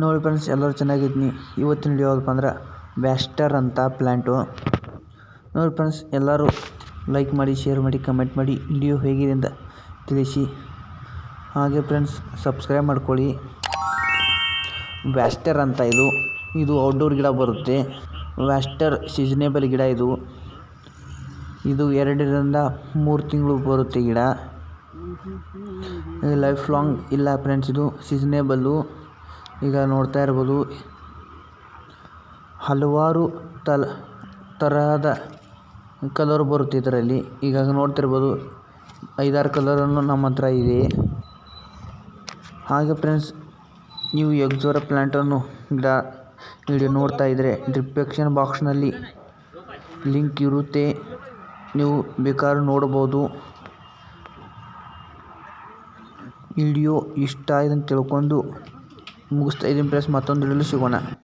ನೋಡಿ ಫ್ರೆಂಡ್ಸ್ ಎಲ್ಲರೂ ಚೆನ್ನಾಗಿದ್ದೀನಿ ಇವತ್ತಿನ ವಿಡಿಯೋ ಯಾವುದಪ್ಪ ಅಂದ್ರೆ ಬ್ಯಾಸ್ಟರ್ ಅಂತ ಪ್ಲ್ಯಾಂಟು ನೋಡಿ ಫ್ರೆಂಡ್ಸ್ ಎಲ್ಲರೂ ಲೈಕ್ ಮಾಡಿ ಶೇರ್ ಮಾಡಿ ಕಮೆಂಟ್ ಮಾಡಿ ವಿಡಿಯೋ ಹೇಗಿದೆ ಅಂತ ತಿಳಿಸಿ. ಹಾಗೆ ಫ್ರೆಂಡ್ಸ್ ಸಬ್ಸ್ಕ್ರೈಬ್ ಮಾಡ್ಕೊಳ್ಳಿ. ವ್ಯಾಸ್ಟರ್ ಅಂತ ಇದು. ಇದು ಔಟ್ಡೋರ್ ಗಿಡ ಬರುತ್ತೆ. ವ್ಯಾಸ್ಟರ್ ಸೀಸನೇಬಲ್ ಗಿಡ ಇದು. ಇದು ಎರಡರಿಂದ ಮೂರು ತಿಂಗಳು ಬರುತ್ತೆ ಗಿಡ. ಲೈಫ್ ಲಾಂಗ್ ಇಲ್ಲ ಫ್ರೆಂಡ್ಸ್ ಇದು ಸೀಸನೇಬಲ್ಲು ಈಗ ನೋಡ್ತಾ ಇರ್ಬೋದು ಹಲವಾರು ತಲ, ತರಹದ ಕಲರ್ ಬರುತ್ತೆ ಇದರಲ್ಲಿ. ಈಗ ನೋಡ್ತಿರ್ಬೋದು ಐದಾರು ಕಲರನ್ನು ನಮ್ಮ ಹತ್ರ ಇದೆ. ಹಾಗೆ ಫ್ರೆಂಡ್ಸ್ ನೀವು ಪ್ಲಾಂಟ್ ಪ್ಲ್ಯಾಂಟನ್ನು ಗಿಡ ವಿಡಿಯೋ ನೋಡ್ತಾ ಇದ್ದರೆ ಡಿಸ್ಕ್ರಿಪ್ಷನ್ ಬಾಕ್ಸ್ನಲ್ಲಿ ಲಿಂಕ್ ಇರುತ್ತೆ. ನೀವು ಬೇಕಾದ್ರೂ ನೋಡ್ಬೋದು. ವಿಡಿಯೋ ಇಷ್ಟ ಆಯ್ತು ಅಂತ ತಿಳ್ಕೊಂಡು ಮುಗಿಸ್ತಾ ಇದೀನಿ ಫ್ರೆಂಡ್ಸ್ ಮತ್ತೊಂದು ವಿಡಿಯೋಲಿ ಸಿಗೋಣ.